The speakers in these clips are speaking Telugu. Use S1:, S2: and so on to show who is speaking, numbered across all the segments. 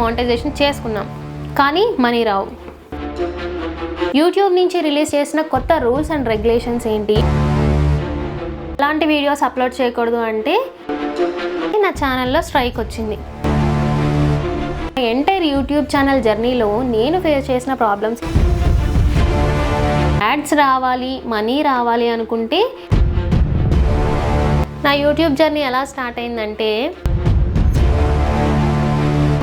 S1: మానిటైజేషన్ చేసుకున్నాం. కానీ మనీ రావు. యూట్యూబ్ నుంచి రిలీజ్ చేసిన కొత్త రూల్స్ అండ్ రెగ్యులేషన్స్ ఏంటి? ఎలాంటి వీడియోస్ అప్లోడ్ చేయకూడదు అంటే నా ఛానల్లో స్ట్రైక్ వచ్చింది. ఎంటైర్ యూట్యూబ్ ఛానల్ జర్నీలో నేను ఫేస్ చేసిన ప్రాబ్లమ్స్ యాడ్స్ రావాలి మనీ రావాలి అనుకుంటే నా యూట్యూబ్ జర్నీ ఎలా స్టార్ట్ అయిందంటే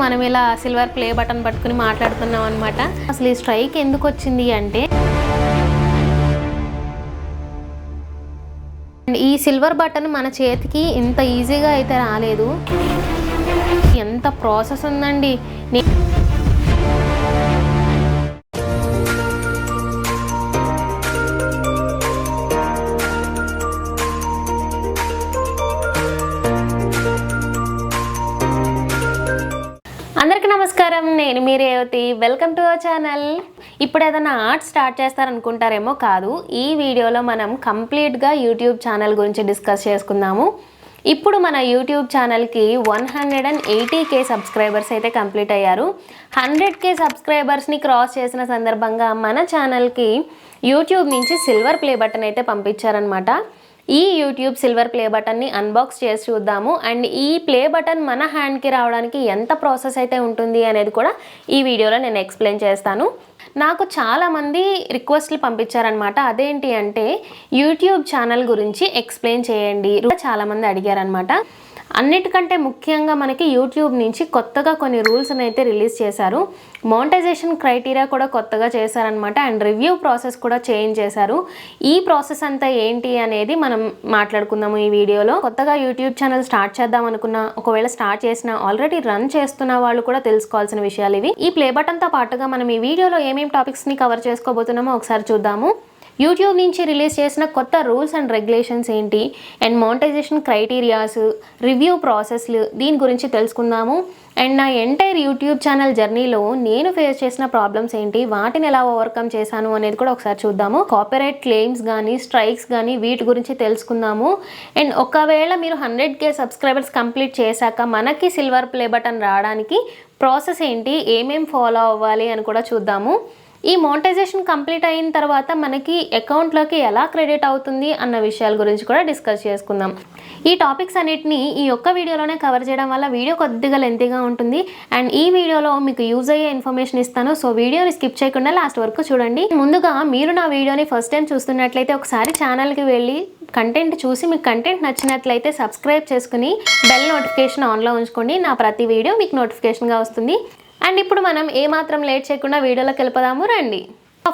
S1: మనం ఇలా సిల్వర్ ప్లే బటన్ పట్టుకుని మాట్లాడుతున్నాం అనమాట అసలు ఈ స్ట్రైక్ ఎందుకు వచ్చింది అంటే ఈ సిల్వర్ బటన్ మన చేతికి ఇంత ఈజీగా అయితే రాలేదు. ఎంత ప్రాసెస్ ఉందండి. నమస్కారం నేను మీ Revathi. Welcome to our channel ఇప్పుడు ఏదైనా ఆర్ట్ స్టార్ట్ చేస్తారనుకుంటారేమో కాదు ఈ వీడియోలో మనం కంప్లీట్గా యూట్యూబ్ ఛానల్ గురించి డిస్కస్ చేసుకుందాము. ఇప్పుడు మన యూట్యూబ్ ఛానల్కి one hundred and eighty K subscribers అయితే కంప్లీట్ అయ్యారు. హండ్రెడ్ కే సబ్స్క్రైబర్స్ని క్రాస్ చేసిన సందర్భంగా మన ఛానల్కి యూట్యూబ్ నుంచి సిల్వర్ ప్లే బటన్ అయితే పంపించారనమాట ఈ యూట్యూబ్ సిల్వర్ ప్లే బటన్ని అన్బాక్స్ చేసి చూద్దాము. అండ్ ఈ ప్లే బటన్ మన హ్యాండ్కి రావడానికి ఎంత ప్రాసెస్ అయితే ఉంటుంది అనేది కూడా ఈ వీడియోలో నేను ఎక్స్ప్లెయిన్ చేస్తాను. నాకు చాలామంది రిక్వెస్ట్లు పంపించారనమాట అదేంటి అంటే యూట్యూబ్ ఛానల్ గురించి ఎక్స్ప్లెయిన్ చేయండి. చాలామంది అడిగారనమాట అన్నిటికంటే ముఖ్యంగా మనకి యూట్యూబ్ నుంచి కొత్తగా కొన్ని రూల్స్ని అయితే రిలీజ్ చేశారు. మోనిటైజేషన్ క్రైటీరియా కూడా కొత్తగా చేశారనమాట అండ్ రివ్యూ ప్రాసెస్ కూడా చేంజ్ చేశారు. ఈ ప్రాసెస్ అంతా ఏంటి అనేది మనం మాట్లాడుకుందాము ఈ వీడియోలో. కొత్తగా యూట్యూబ్ ఛానల్ స్టార్ట్ చేద్దాం అనుకున్న ఒకవేళ స్టార్ట్ చేసిన ఆల్రెడీ రన్ చేస్తున్న వాళ్ళు కూడా తెలుసుకోవాల్సిన విషయాలు ఇవి. ఈ ప్లే బటన్తో పాటుగా మనం ఈ వీడియోలో ఏమేమి టాపిక్స్ని కవర్ చేసుకోబోతున్నామో ఒకసారి చూద్దాము. యూట్యూబ్ నుంచి రిలీజ్ చేసిన కొత్త రూల్స్ అండ్ రెగ్యులేషన్స్ ఏంటి? అండ్ మానిటైజేషన్ క్రైటీరియాస్ రివ్యూ ప్రాసెస్లు దీని గురించి తెలుసుకుందాము. అండ్ నా ఎంటైర్ యూట్యూబ్ ఛానల్ జర్నీలో నేను ఫేస్ చేసిన ప్రాబ్లమ్స్ ఏంటి? వాటిని ఎలా ఓవర్కమ్ చేశాను అనేది కూడా ఒకసారి చూద్దాము. కాపీరైట్ క్లెయిమ్స్ కానీ స్ట్రైక్స్ కానీ వీటి గురించి తెలుసుకుందాము. అండ్ ఒకవేళ మీరు హండ్రెడ్ కే సబ్స్క్రైబర్స్ కంప్లీట్ చేశాక మనకి సిల్వర్ ప్లే బటన్ రావడానికి ప్రాసెస్ ఏంటి? ఏమేం ఫాలో అవ్వాలి అని కూడా చూద్దాము. ఈ మోనటైజేషన్ కంప్లీట్ అయిన తర్వాత మనకి అకౌంట్లోకి ఎలా క్రెడిట్ అవుతుంది అన్న విషయాల గురించి కూడా డిస్కస్ చేసుకుందాం. ఈ టాపిక్స్ అన్నిటిని ఈ ఒక్క వీడియోలోనే కవర్ చేయడం వల్ల వీడియో కొద్దిగా లెంతీగా ఉంటుంది. అండ్ ఈ వీడియోలో మీకు యూజ్ అయ్యే ఇన్ఫర్మేషన్ ఇస్తాను. సో వీడియోని స్కిప్ చేయకుండా లాస్ట్ వరకు చూడండి. ముందుగా మీరు నా వీడియోని ఫస్ట్ టైం చూస్తున్నట్లయితే ఒకసారి ఛానల్కి వెళ్ళి కంటెంట్ చూసి మీకు కంటెంట్ నచ్చినట్లయితే సబ్స్క్రైబ్ చేసుకుని బెల్ నోటిఫికేషన్ ఆన్లో ఉంచుకోండి. నా ప్రతి వీడియో మీకు నోటిఫికేషన్గా వస్తుంది. అండ్ ఇప్పుడు మనం ఏమాత్రం లేట్ చేయకుండా వీడియోలోకి వెళ్ళిపోదాము రండి.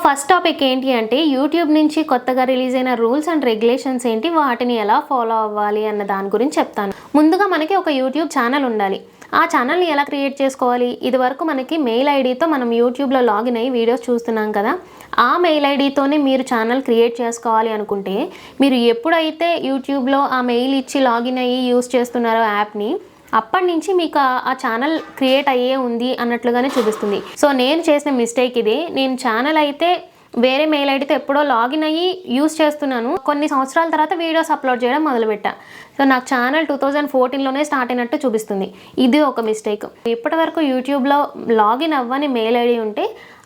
S1: ఫస్ట్ టాపిక్ ఏంటి అంటే యూట్యూబ్ నుంచి కొత్తగా రిలీజ్ అయిన రూల్స్ అండ్ రెగ్యులేషన్స్ ఏంటి? వాటిని ఎలా ఫాలో అవ్వాలి అన్న దాని గురించి చెప్తాను. ముందుగా మనకి ఒక యూట్యూబ్ ఛానల్ ఉండాలి. ఆ ఛానల్ని ఎలా క్రియేట్ చేసుకోవాలి? ఇది వరకు మనకి మెయిల్ ఐడితో మనం యూట్యూబ్లో లాగిన్ అయ్యి వీడియోస్ చూస్తున్నాం కదా. ఆ మెయిల్ ఐడితోనే మీరు ఛానల్ క్రియేట్ చేసుకోవాలి అనుకుంటే మీరు ఎప్పుడైతే యూట్యూబ్లో ఆ మెయిల్ ఇచ్చి లాగిన్ అయ్యి యూస్ చేస్తున్నారో యాప్ని అప్పటి నుంచి మీకు ఆ- ఛానల్ క్రియేట్ అయ్యే ఉంది అన్నట్లుగానే చూపిస్తుంది. సో నేను చేసిన మిస్టేక్ ఇది. నేను ఛానల్ అయితే వేరే మెయిల్ ఐడితో ఎప్పుడో లాగిన్ అయ్యి యూస్ చేస్తున్నాను. కొన్ని సంవత్సరాల తర్వాత వీడియోస్ అప్లోడ్ చేయడం మొదలుపెట్టా. సో నాకు ఛానల్ టూ థౌజండ్ ఫోర్టీన్లోనే స్టార్ట్ అయినట్టు చూపిస్తుంది. ఇది ఒక మిస్టేక్. ఇప్పటి వరకు యూట్యూబ్లో లాగిన్ అవ్వని మెయిల్ ఐడి ఉంటే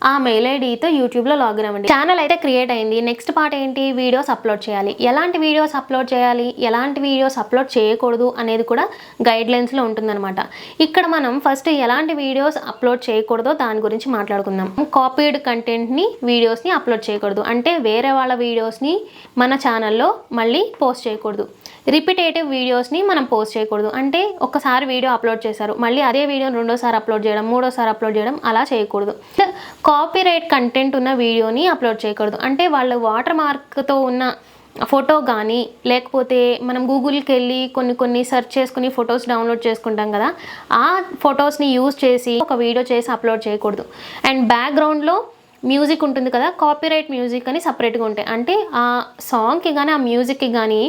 S1: ఆ మెయిల్ ఐడితో యూట్యూబ్లో లాగిన్ అవ్వండి. ఛానల్ అయితే క్రియేట్ అయింది. నెక్స్ట్ పార్ట్ ఏంటి? వీడియోస్ అప్లోడ్ చేయాలి. ఎలాంటి వీడియోస్ అప్లోడ్ చేయాలి? ఎలాంటి వీడియోస్ అప్లోడ్ చేయకూడదు అనేది కూడా గైడ్ లైన్స్లో ఉంటుందన్నమాట. ఇక్కడ మనం ఫస్ట్ ఎలాంటి వీడియోస్ అప్లోడ్ చేయకూడదో దాని గురించి మాట్లాడుకుందాం. కాపీడ్ కంటెంట్ని వీడియోస్ని అప్లోడ్ చేయకూడదు. అంటే వేరే వాళ్ళ వీడియోస్ని మన ఛానల్లో మళ్ళీ పోస్ట్ చేయకూడదు. రిపిటేటివ్ వీడియోస్ని మనం పోస్ట్ చేయకూడదు. అంటే ఒకసారి వీడియో అప్లోడ్ చేశారు మళ్ళీ అదే వీడియోని రెండోసారి అప్లోడ్ చేయడం మూడోసారి అప్లోడ్ చేయడం అలా చేయకూడదు. కాపీరైట్ కంటెంట్ ఉన్న వీడియోని అప్లోడ్ చేయకూడదు. అంటే వాళ్ళు వాటర్ మార్క్తో ఉన్న ఫోటో కానీ లేకపోతే మనం గూగుల్కి వెళ్ళి కొన్ని కొన్ని సెర్చ్ చేసుకుని ఫొటోస్ డౌన్లోడ్ చేసుకుంటాం కదా ఆ ఫొటోస్ని యూజ్ చేసి ఒక వీడియో చేసి అప్లోడ్ చేయకూడదు. అండ్ బ్యాక్గ్రౌండ్లో మ్యూజిక్ ఉంటుంది కదా కాపీరైట్ మ్యూజిక్ అని సపరేట్గా ఉంటాయి. అంటే ఆ సాంగ్కి కానీ ఆ మ్యూజిక్కి కానీ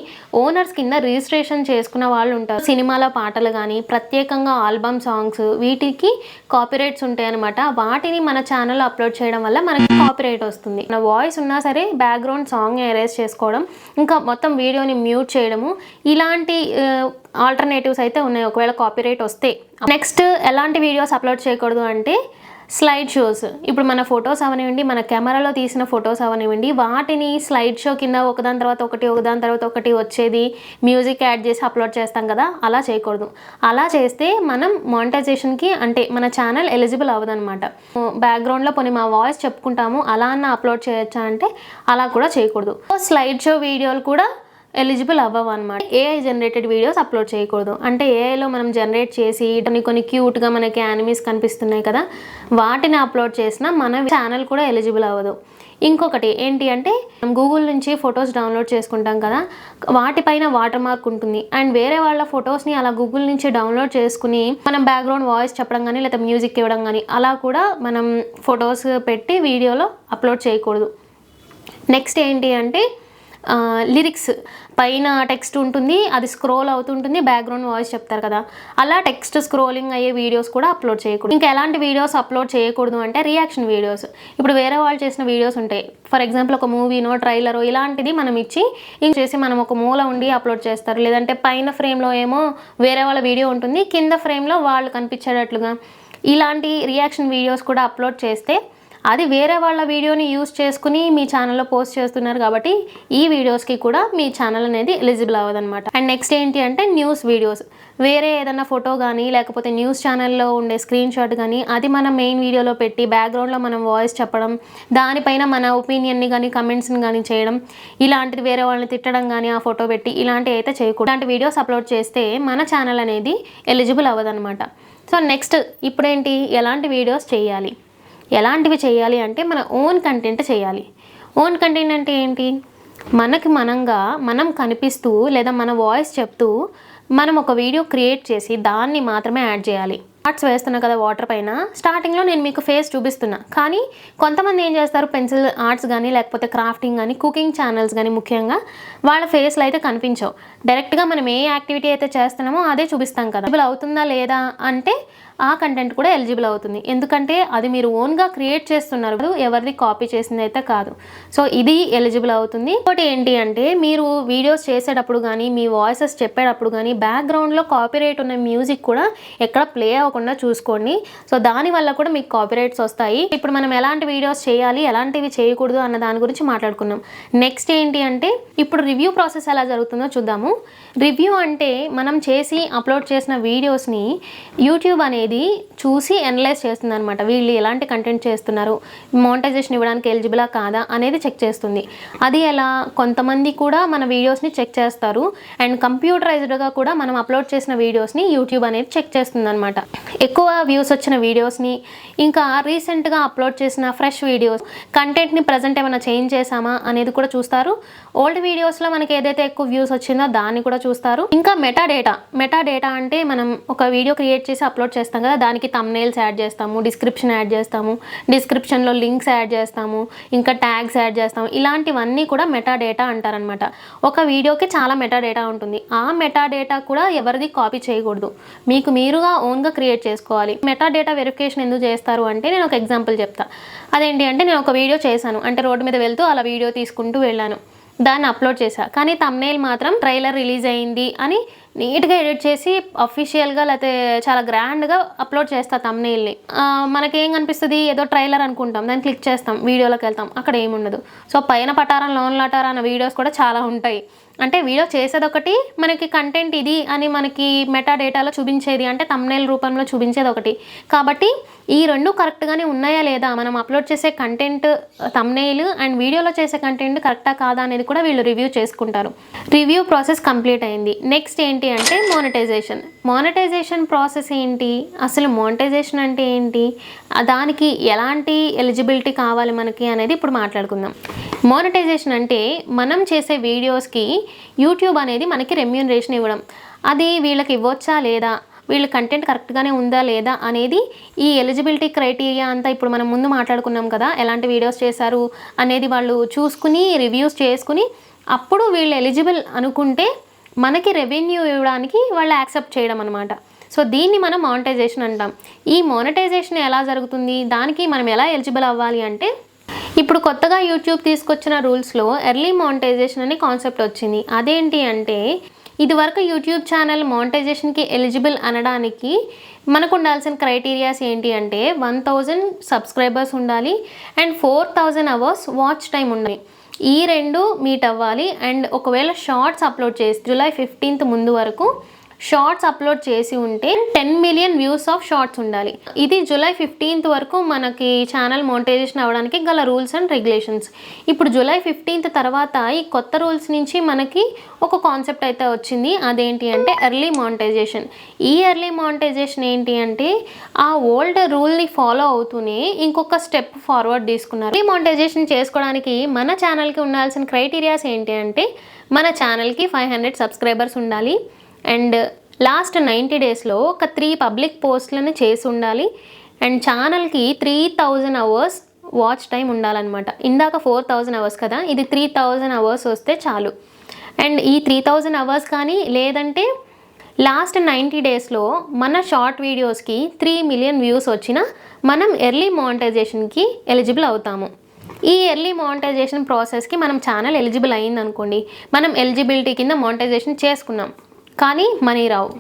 S1: ఓనర్స్ కింద రిజిస్ట్రేషన్ చేసుకున్న వాళ్ళు ఉంటారు. సినిమాల పాటలు కానీ ప్రత్యేకంగా ఆల్బమ్ సాంగ్స్ వీటికి కాపీరైట్స్ ఉంటాయి అనమాట వాటిని మన ఛానల్లో అప్లోడ్ చేయడం వల్ల మనకి కాపీరైట్ వస్తుంది. మన వాయిస్ ఉన్నా సరే బ్యాక్గ్రౌండ్ సాంగ్ ఎరేజ్ చేసుకోవడం ఇంకా మొత్తం వీడియోని మ్యూట్ చేయడము ఇలాంటి ఆల్టర్నేటివ్స్ అయితే ఉన్నాయి. ఒకవేళ కాపీరైట్ వస్తే. నెక్స్ట్ ఎలాంటి వీడియోస్ అప్లోడ్ చేయకూడదు అంటే స్లైడ్ షోస్ ఇప్పుడు మన ఫొటోస్ అవనివ్వండి మన కెమెరాలో తీసిన ఫొటోస్ అవనివ్వండి వాటిని స్లైడ్ షో కింద ఒకదాని తర్వాత ఒకటి ఒకదాని తర్వాత ఒకటి వచ్చేది మ్యూజిక్ యాడ్ చేసి అప్లోడ్ చేస్తాం కదా అలా చేయకూడదు. అలా చేస్తే మనం మానిటైజేషన్కి అంటే మన ఛానల్ ఎలిజిబుల్ అవ్వదనమాట బ్యాక్గ్రౌండ్లో కొన్ని మా వాయిస్ చెప్పుకుంటాము అలా అన్న అప్లోడ్ చేయొచ్చా అంటే అలా కూడా చేయకూడదు. స్లైడ్ షో వీడియోలు కూడా ఎలిజిబుల్ అవ్వవు అనమాట ఏఐ జనరేటెడ్ వీడియోస్ అప్లోడ్ చేయకూడదు. అంటే ఏఐలో మనం జనరేట్ చేసి కొన్ని కొన్ని క్యూట్గా మనకి యానిమీస్ కనిపిస్తున్నాయి కదా వాటిని అప్లోడ్ చేసినా మన ఛానల్ కూడా ఎలిజిబుల్ అవ్వదు. ఇంకొకటి ఏంటి అంటే మనం గూగుల్ నుంచి ఫొటోస్ డౌన్లోడ్ చేసుకుంటాం కదా వాటిపైన వాటర్ మార్క్ ఉంటుంది. అండ్ వేరే వాళ్ళ ఫొటోస్ని అలా గూగుల్ నుంచి డౌన్లోడ్ చేసుకుని మనం బ్యాక్గ్రౌండ్ వాయిస్ చెప్పడం కానీ లేదా మ్యూజిక్ ఇవ్వడం కానీ అలా కూడా మనం ఫొటోస్ పెట్టి వీడియోలో అప్లోడ్ చేయకూడదు. నెక్స్ట్ ఏంటి అంటే లిరిక్స్ పైన టెక్స్ట్ ఉంటుంది అది స్క్రోల్ అవుతుంటుంది బ్యాక్గ్రౌండ్ వాయిస్ చెప్తారు కదా. అలా టెక్స్ట్ స్క్రోలింగ్ అయ్యే వీడియోస్ కూడా అప్లోడ్ చేయకూడదు. ఇంకా ఎలాంటి వీడియోస్ అప్లోడ్ చేయకూడదు అంటే రియాక్షన్ వీడియోస్ ఇప్పుడు వేరే వాళ్ళు చేసిన వీడియోస్ ఉంటాయి. ఫర్ ఎగ్జాంపుల్ ఒక మూవీనో ట్రైలరో ఇలాంటిది మనం ఇచ్చి ఇంక చేసి మనం ఒక మూల ఉండి అప్లోడ్ చేస్తారు. లేదంటే పైన ఫ్రేమ్లో ఏమో వేరే వాళ్ళ వీడియో ఉంటుంది కింద ఫ్రేమ్లో వాళ్ళు కనిపించేటట్లుగా. ఇలాంటి రియాక్షన్ వీడియోస్ కూడా అప్లోడ్ చేస్తే అది వేరే వాళ్ళ వీడియోని యూస్ చేసుకుని మీ ఛానల్లో పోస్ట్ చేస్తున్నారు కాబట్టి ఈ వీడియోస్కి కూడా మీ ఛానల్ అనేది ఎలిజిబుల్ అవ్వదన్నమాట. అండ్ నెక్స్ట్ ఏంటి అంటే న్యూస్ వీడియోస్. వేరే ఏదైనా ఫోటో కానీ లేకపోతే న్యూస్ ఛానల్లో ఉండే స్క్రీన్ షాట్ కానీ అది మన మెయిన్ వీడియోలో పెట్టి బ్యాక్గ్రౌండ్లో మనం వాయిస్ చెప్పడం దానిపైన మన ఒపీనియన్ని కానీ కమెంట్స్ని కానీ చేయడం ఇలాంటిది వేరే వాళ్ళని తిట్టడం కానీ ఆ ఫోటో పెట్టి ఇలాంటివి అయితే చేయకూడదు. ఇలాంటి వీడియోస్ అప్లోడ్ చేస్తే మన ఛానల్ అనేది ఎలిజిబుల్ అవ్వదన్నమాట. సో నెక్స్ట్ ఇప్పుడేంటి? ఎలాంటి వీడియోస్ చేయాలి? ఎలాంటివి చేయాలి అంటే మన ఓన్ కంటెంట్ చేయాలి. ఓన్ కంటెంట్ అంటే ఏంటి? మనకి మనంగా మనం కనిపిస్తూ లేదా మన వాయిస్ చెప్తూ మనం ఒక వీడియో క్రియేట్ చేసి దాన్ని మాత్రమే యాడ్ చేయాలి. ఆర్ట్స్ వేస్తున్నా కదా వాటర్ పైన. స్టార్టింగ్లో నేను మీకు ఫేస్ చూపిస్తున్నా. కానీ కొంతమంది ఏం చేస్తారు? పెన్సిల్ ఆర్ట్స్ కానీ లేకపోతే క్రాఫ్టింగ్ కానీ కుకింగ్ ఛానల్స్ కానీ ముఖ్యంగా వాళ్ళ ఫేస్లో అయితే కనిపించవు. డైరెక్ట్గా మనం ఏ యాక్టివిటీ అయితే చేస్తున్నామో అదే చూపిస్తాం కదా. అవుతుందా లేదా అంటే ఆ కంటెంట్ కూడా ఎలిజిబుల్ అవుతుంది. ఎందుకంటే అది మీరు ఓన్గా క్రియేట్ చేస్తున్నారు ఎవరిది కాపీ చేసింది అయితే కాదు. సో ఇది ఎలిజిబుల్ అవుతుంది. ఇంకోటి ఏంటి అంటే మీరు వీడియోస్ చేసేటప్పుడు కానీ మీ వాయిసెస్ చెప్పేటప్పుడు కానీ బ్యాక్గ్రౌండ్లో కాపీరైట్ ఉన్న మ్యూజిక్ కూడా ఎక్కడ ప్లే అవ్వకుండా చూసుకోండి. సో దానివల్ల కూడా మీకు కాపీరైట్స్ వస్తాయి. ఇప్పుడు మనం ఎలాంటి వీడియోస్ చేయాలి ఎలాంటివి చేయకూడదు అన్న దాని గురించి మాట్లాడుకున్నాం. నెక్స్ట్ ఏంటి అంటే ఇప్పుడు రివ్యూ ప్రాసెస్ ఎలా జరుగుతుందో చూద్దాము. రివ్యూ అంటే మనం చేసి అప్లోడ్ చేసిన వీడియోస్ని యూట్యూబ్ అనేది చూసి అనలైజ్ చేస్తుంది అనమాట వీళ్ళు ఎలాంటి కంటెంట్ చేస్తున్నారు? మోనిటైజేషన్ ఇవ్వడానికి ఎలిజిబులా కాదా? అనేది చెక్ చేస్తుంది. అది ఎలా? కొంతమంది కూడా మన వీడియోస్ని చెక్ చేస్తారు. అండ్ కంప్యూటరైజ్డ్గా కూడా మనం అప్లోడ్ చేసిన వీడియోస్ని యూట్యూబ్ అనేది చెక్ చేస్తుంది అనమాట ఎక్కువ వ్యూస్ వచ్చిన వీడియోస్ని ఇంకా రీసెంట్గా అప్లోడ్ చేసిన ఫ్రెష్ వీడియోస్ కంటెంట్ని ప్రజెంట్ ఏమైనా చేంజ్ చేసామా అనేది కూడా చూస్తారు. ఓల్డ్ వీడియోస్లో మనకి ఏదైతే ఎక్కువ వ్యూస్ వచ్చిందో దాన్ని కూడా చూస్తారు. ఇంకా మెటా డేటా మెటా డేటా అంటే మనం ఒక వీడియో క్రియేట్ చేసి అప్లోడ్ చేస్తాం కదా దానికి తమ్నేల్స్ యాడ్ చేస్తాము డిస్క్రిప్షన్ యాడ్ చేస్తాము డిస్క్రిప్షన్లో లింక్స్ యాడ్ చేస్తాము ఇంకా ట్యాగ్స్ యాడ్ చేస్తాము. ఇలాంటివన్నీ కూడా మెటా డేటా అంటారనమాట ఒక వీడియోకి చాలా మెటా డేటా ఉంటుంది. ఆ మెటా డేటా కూడా ఎవరిది కాపీ చేయకూడదు. మీకు మీరుగా ఓన్గా క్రియేట్ చేసుకోవాలి. మెటా డేటా వెరిఫికేషన్ ఎందుకు చేస్తారు అంటే నేను ఒక ఎగ్జాంపుల్ చెప్తా. అదేంటి అంటే నేను ఒక వీడియో చేశాను. అంటే రోడ్డు మీద వెళ్తూ అలా వీడియో తీసుకుంటూ వెళ్ళాను. దాన్ని అప్లోడ్ చేశా. కానీ తమ్నేల్ మాత్రం ట్రైలర్ రిలీజ్ అయింది అని నీట్గా ఎడిట్ చేసి అఫీషియల్గా లేకపోతే చాలా గ్రాండ్గా అప్లోడ్ చేస్తా తమ్నీల్ని మనకేం కనిపిస్తుంది? ఏదో ట్రైలర్ అనుకుంటాం. దాన్ని క్లిక్ చేస్తాం. వీడియోలోకి వెళ్తాం. అక్కడ ఏముండదు. సో పైన పటారం లోన్ లటారా అన్న వీడియోస్ కూడా చాలా ఉంటాయి. అంటే వీడియో చేసేది ఒకటి మనకి కంటెంట్ ఇది అని మనకి మెటా డేటాలో చూపించేది అంటే తమ్నేల్ రూపంలో చూపించేది ఒకటి కాబట్టి ఈ రెండు కరెక్ట్గానే ఉన్నాయా లేదా? మనం అప్లోడ్ చేసే కంటెంట్ తమ్నేల్ అండ్ వీడియోలో చేసే కంటెంట్ కరెక్టా కాదా అనేది కూడా వీళ్ళు రివ్యూ చేసుకుంటారు. రివ్యూ ప్రాసెస్ కంప్లీట్ అయింది. నెక్స్ట్ ఏంటి అంటే మానిటైజేషన్ మానిటైజేషన్ ప్రాసెస్ ఏంటి? అసలు మానిటైజేషన్ అంటే ఏంటి? దానికి ఎలాంటి ఎలిజిబిలిటీ కావాలి మనకి అనేది ఇప్పుడు మాట్లాడుకుందాం. మానిటైజేషన్ అంటే మనం చేసే వీడియోస్కి యూట్యూబ్ అనేది మనకి రెమ్యూనరేషన్ ఇవ్వడం. అది వీళ్ళకి ఇవ్వచ్చా లేదా? వీళ్ళ కంటెంట్ కరెక్ట్గానే ఉందా లేదా అనేది ఈ ఎలిజిబిలిటీ క్రైటీరియా అంతా ఇప్పుడు మనం ముందు మాట్లాడుకున్నాం కదా ఎలాంటి వీడియోస్ చేశారు అనేది వాళ్ళు చూసుకుని రివ్యూస్ చేసుకుని అప్పుడు వీళ్ళు ఎలిజిబుల్ అనుకుంటే మనకి రెవెన్యూ ఇవ్వడానికి వాళ్ళు యాక్సెప్ట్ చేయడం అనమాట సో దీన్ని మనం మానిటైజేషన్ అంటాం. ఈ మానిటైజేషన్ ఎలా జరుగుతుంది? దానికి మనం ఎలా ఎలిజిబుల్ అవ్వాలి అంటే ఇప్పుడు కొత్తగా యూట్యూబ్ తీసుకొచ్చిన రూల్స్లో ఎర్లీ మానిటైజేషన్ అనే కాన్సెప్ట్ వచ్చింది. అదేంటి అంటే ఇదివరకు యూట్యూబ్ ఛానల్ మానిటైజేషన్కి ఎలిజిబుల్ అనడానికి మనకు ఉండాల్సిన క్రైటీరియాస్ ఏంటి అంటే వన్ థౌజండ్ సబ్స్క్రైబర్స్ ఉండాలి and four thousand hours watch time ఉండాలి. ఈ రెండు మీట్ అవ్వాలి అండ్ ఒకవేళ షార్ట్స్ అప్లోడ్ చేసి జూలై ఫిఫ్టీన్త్ ముందు వరకు షార్ట్స్ అప్లోడ్ చేసి ఉంటే ten million views of shorts ఉండాలి. ఇది జూలై ఫిఫ్టీన్త్ వరకు మనకి ఛానల్ మోనిటైజేషన్ అవ్వడానికి గల రూల్స్ అండ్ రెగ్యులేషన్స్. ఇప్పుడు జూలై ఫిఫ్టీన్త్ తర్వాత ఈ కొత్త రూల్స్ నుంచి మనకి ఒక కాన్సెప్ట్ అయితే వచ్చింది. అదేంటి అంటే ఎర్లీ మానిటైజేషన్. ఈ ఎర్లీ మానిటైజేషన్ ఏంటి అంటే ఆ ఓల్డ్ రూల్ని ఫాలో అవుతూనే ఇంకొక స్టెప్ ఫార్వర్డ్ తీసుకున్నారు. ఎర్లీ మానిటైజేషన్ చేసుకోవడానికి మన ఛానల్కి ఉండాల్సిన క్రైటీరియాస్ ఏంటి అంటే మన ఛానల్కి ఫైవ్ హండ్రెడ్ సబ్స్క్రైబర్స్ ఉండాలి. అండ్ లాస్ట్ నైంటీ డేస్లో ఒక త్రీ పబ్లిక్ పోస్ట్లను చేసి ఉండాలి. అండ్ ఛానల్కి three thousand hours watch time ఉండాలన్నమాట. ఇందాక ఫోర్ థౌజండ్ అవర్స్ కదా ఇది త్రీ థౌజండ్ అవర్స్ వస్తే చాలు. అండ్ ఈ త్రీ థౌజండ్ అవర్స్ కానీ లేదంటే లాస్ట్ నైంటీ డేస్లో మన షార్ట్ వీడియోస్కి త్రీ మిలియన్ వ్యూస్ వచ్చినా మనం ఎర్లీ మానిటైజేషన్కి ఎలిజిబుల్ అవుతాము. ఈ ఎర్లీ మానిటైజేషన్ ప్రాసెస్కి మనం ఛానల్ ఎలిజిబుల్ అయింది అనుకోండి మనం ఎలిజిబిలిటీ కింద మానిటైజేషన్ చేసుకున్నాం. కానీ మనీ రావు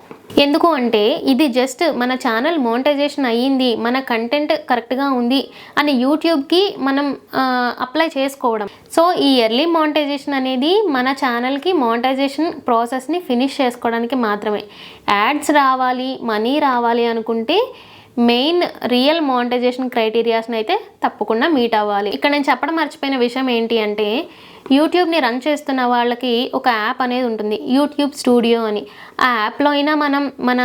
S1: ఎందుకు అంటే ఇది జస్ట్ మన ఛానల్ మోనిటైజేషన్ అయ్యింది మన కంటెంట్ కరెక్ట్గా ఉంది అని యూట్యూబ్కి మనం అప్లై చేసుకోవడం. సో ఈ ఎర్లీ మోనిటైజేషన్ అనేది మన ఛానల్కి మోనిటైజేషన్ ప్రాసెస్ని ఫినిష్ చేసుకోవడానికి మాత్రమే. యాడ్స్ రావాలి మనీ రావాలి అనుకుంటే మెయిన్ రియల్ మానిటైజేషన్ క్రైటీరియాస్ని అయితే తప్పకుండా మీట్ అవ్వాలి. ఇక్కడ నేను చెప్పడం మర్చిపోయిన విషయం ఏంటి అంటే యూట్యూబ్ని రన్ చేస్తున్న వాళ్ళకి ఒక యాప్ అనేది ఉంటుంది యూట్యూబ్ స్టూడియో అని. ఆ యాప్లో అయినా మనం మన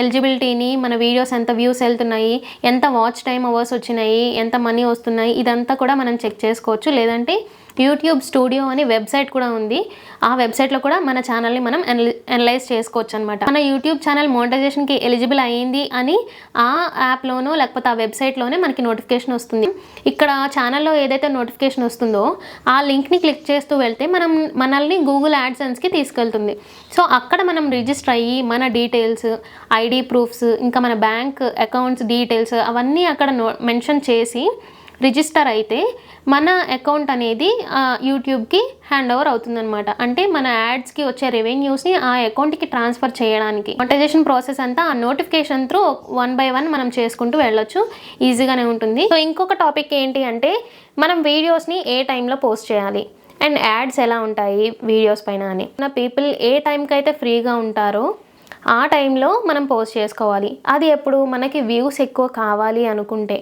S1: ఎలిజిబిలిటీని మన వీడియోస్ ఎంత వ్యూస్ వెళ్తున్నాయి ఎంత వాచ్ టైం అవర్స్ వచ్చినాయి ఎంత మనీ వస్తున్నాయి ఇదంతా కూడా మనం చెక్ చేసుకోవచ్చు. లేదంటే యూట్యూబ్ స్టూడియో అని వెబ్సైట్ కూడా ఉంది. ఆ వెబ్సైట్లో కూడా మన ఛానల్ని మనం అనలైజ్ చేసుకోవచ్చు అనమాట మన యూట్యూబ్ ఛానల్ మోనిటైజేషన్కి ఎలిజిబుల్ అయ్యింది అని ఆ యాప్లోనో లేకపోతే ఆ వెబ్సైట్లోనే మనకి నోటిఫికేషన్ వస్తుంది. ఇక్కడ ఛానల్లో ఏదైతే నోటిఫికేషన్ వస్తుందో ఆ లింక్ని క్లిక్ చేస్తూ వెళ్తే మనం మనల్ని గూగుల్ యాడ్సెన్స్కి తీసుకెళ్తుంది. సో అక్కడ మనం రిజిస్టర్ అయ్యి మన డీటెయిల్స్ ఐడి ప్రూఫ్స్ ఇంకా మన బ్యాంక్ అకౌంట్స్ డీటెయిల్స్ అవన్నీ అక్కడ నో మెన్షన్ చేసి రిజిస్టర్ అయితే మన అకౌంట్ అనేది యూట్యూబ్కి హ్యాండ్ ఓవర్ అవుతుందన్నమాట. అంటే మన యాడ్స్కి వచ్చే రెవెన్యూస్ని ఆ అకౌంట్కి ట్రాన్స్ఫర్ చేయడానికి. మోటైజేషన్ ప్రాసెస్ అంతా ఆ notification through one by one మనం చేసుకుంటూ వెళ్ళొచ్చు. ఈజీగానే ఉంటుంది. సో ఇంకొక టాపిక్ ఏంటి అంటే మనం వీడియోస్ని ఏ టైంలో పోస్ట్ చేయాలి? అండ్ యాడ్స్ ఎలా ఉంటాయి వీడియోస్ పైన అని. మన పీపుల్ ఏ టైంకి అయితే ఫ్రీగా ఉంటారో ఆ టైంలో మనం పోస్ట్ చేసుకోవాలి. అది ఎప్పుడు? మనకి వ్యూస్ ఎక్కువ కావాలి అనుకుంటే.